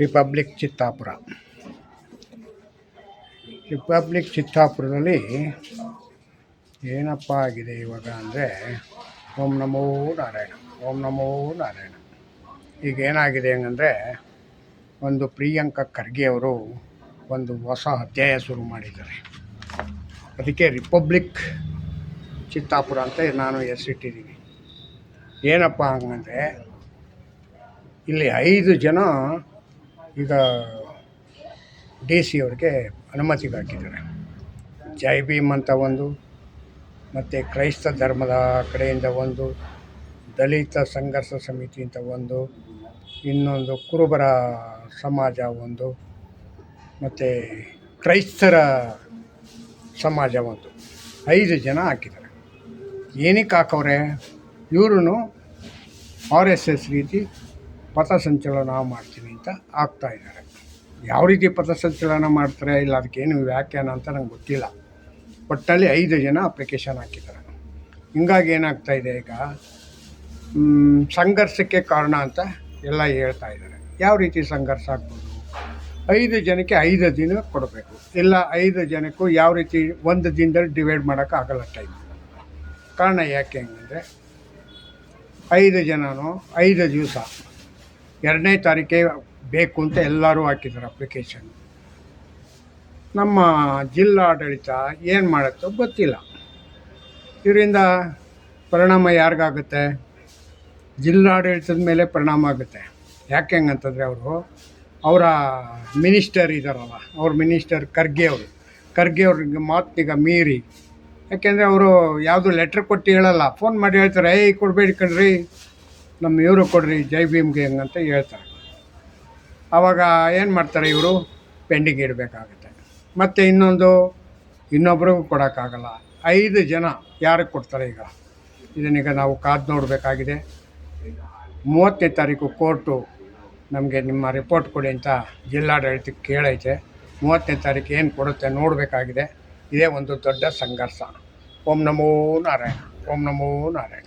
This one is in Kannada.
ರಿಪಬ್ಲಿಕ್ ಚಿತ್ತಾಪುರ ರಿಪಬ್ಲಿಕ್ ಚಿತ್ತಾಪುರದಲ್ಲಿ ಏನಪ್ಪ ಆಗಿದೆ ಇವಾಗ ಅಂದರೆ ಓಂ ನಮೋ ನಾರಾಯಣ, ಓಂ ನಮೋ ನಾರಾಯಣ. ಈಗ ಏನಾಗಿದೆ ಹಂಗಂದರೆ ಒಂದು ಪ್ರಿಯಾಂಕ ಖರ್ಗೆ ಅವರು ಒಂದು ಹೊಸ ಅಧ್ಯಾಯ ಶುರು ಮಾಡಿದ್ದಾರೆ. ಅದಕ್ಕೆ ರಿಪಬ್ಲಿಕ್ ಚಿತ್ತಾಪುರ ಅಂತ ನಾನು ಹೆಸರಿಟ್ಟಿದ್ದೀನಿ. ಏನಪ್ಪ ಹಂಗಂದರೆ ಇಲ್ಲಿ ಐದು ಜನ ಈಗ ಡಿ ಸಿ ಅವ್ರಿಗೆ ಅನುಮತಿ ಹಾಕಿದ್ದಾರೆ ಜೈ ಭೀಮ್ ಅಂತ ಒಂದು, ಮತ್ತು ಕ್ರೈಸ್ತ ಧರ್ಮದ ಕಡೆಯಿಂದ ಒಂದು, ದಲಿತ ಸಂಘರ್ಷ ಸಮಿತಿ ಅಂತ ಒಂದು, ಇನ್ನೊಂದು ಕುರುಬರ ಸಮಾಜ ಒಂದು, ಮತ್ತು ಕ್ರೈಸ್ತರ ಸಮಾಜ ಒಂದು. ಐದು ಜನ ಹಾಕಿದ್ದಾರೆ. ಏನಕ್ಕೆ ಹಾಕವ್ರೆ? ಇವ್ರೂ ಆರ್ ಎಸ್ ಎಸ್ ರೀತಿ ಪಥಸಂಚಲನ ಮಾಡ್ತೀನಿ ಅಂತ ಆಗ್ತಾ ಇದ್ದಾರೆ. ಯಾವ ರೀತಿ ಪಥಸಂಚಲನ ಮಾಡ್ತಾರೆ ಇಲ್ಲ ಅದಕ್ಕೇನು ವ್ಯಾಖ್ಯಾನ ಅಂತ ನಂಗೆ ಗೊತ್ತಿಲ್ಲ. ಒಟ್ಟಲ್ಲಿ ಐದು ಜನ ಅಪ್ಲಿಕೇಶನ್ ಹಾಕಿದ್ದಾರೆ. ಹಿಂಗಾಗಿ ಏನಾಗ್ತಾ ಇದೆ ಈಗ? ಸಂಘರ್ಷಕ್ಕೆ ಕಾರಣ ಅಂತ ಎಲ್ಲ ಹೇಳ್ತಾ ಇದ್ದಾರೆ. ಯಾವ ರೀತಿ ಸಂಘರ್ಷ ಆಗ್ಬೋದು? ಐದು ಜನಕ್ಕೆ ಐದು ದಿನ ಕೊಡಬೇಕು. ಇಲ್ಲ ಐದು ಜನಕ್ಕೂ ಯಾವ ರೀತಿ ಒಂದು ದಿನದಲ್ಲಿ ಡಿವೈಡ್ ಮಾಡೋಕ್ಕಾಗಲ್ಲ ಟೈಮ್ ಕಾರಣ ಯಾಕೆ ಹಂಗಂದರೆ ಐದು ಜನನೂ ಐದು ದಿವಸ ಎರಡನೇ ತಾರೀಕೆ ಬೇಕು ಅಂತ ಎಲ್ಲರೂ ಹಾಕಿದ್ದಾರೆ ಅಪ್ಲಿಕೇಶನ್ ನಮ್ಮ ಜಿಲ್ಲಾಡಳಿತ ಏನು ಮಾಡುತ್ತೋ ಗೊತ್ತಿಲ್ಲ. ಇದರಿಂದ ಪರಿಣಾಮ ಯಾರಿಗಾಗುತ್ತೆ? ಜಿಲ್ಲಾಡಳಿತದ ಮೇಲೆ ಪರಿಣಾಮ ಆಗುತ್ತೆ. ಯಾಕೆ ಹೆಂಗಂತಂದರೆ ಅವರು, ಅವರ ಮಿನಿಸ್ಟರ್ ಇದ್ದಾರಲ್ಲ ಅವ್ರ ಮಿನಿಸ್ಟರ್ ಖರ್ಗೆ ಅವರು. ಖರ್ಗೆ ಅವ್ರಿಗೆ ಮಾತಿಗ ಮೀರಿ. ಯಾಕೆಂದರೆ ಅವರು ಯಾವುದು ಲೆಟ್ರ್ ಕೊಟ್ಟು ಹೇಳಲ್ಲ ಫೋನ್ ಮಾಡಿ ಹೇಳ್ತಾರೆ, ಏಯ್, ಕೊಡಬೇಡಿ ಕಣ್ರಿ. ನಮ್ಮ ಇವರು ಕೊಡ್ರಿ, ಜೈ ಭೀಮ್ಗೆ ಅಂತ ಹೇಳ್ತಾರೆ. ಆವಾಗ ಏನು ಮಾಡ್ತಾರೆ ಇವರು? ಪೆಂಡಿಂಗ್ ಇಡಬೇಕಾಗುತ್ತೆ. ಮತ್ತು ಇನ್ನೊಂದು, ಇನ್ನೊಬ್ರಿಗೂ ಕೊಡೋಕ್ಕಾಗಲ್ಲ. ಐದು ಜನ ಯಾರಿಗೆ ಕೊಡ್ತಾರೆ ಈಗ? ಇದನ್ನೀಗ ನಾವು ಕಾದು ನೋಡಬೇಕಾಗಿದೆ. ಮೂವತ್ತನೇ ತಾರೀಕು ಕೋರ್ಟು ನಮಗೆ ನಿಮ್ಮ ರಿಪೋರ್ಟ್ ಕೊಡಿ ಅಂತ ಜಿಲ್ಲಾಡಳಿತಕ್ಕೆ ಕೇಳೈತೆ. ಮೂವತ್ತನೇ ತಾರೀಕು ಏನು ಕೊಡುತ್ತೆ ನೋಡಬೇಕಾಗಿದೆ. ಇದೇ ಒಂದು ದೊಡ್ಡ ಸಂಘರ್ಷ. ಓಂ ನಮೋ ನಾರಾಯಣ, ಓಂ ನಮೋ ನಾರಾಯಣ.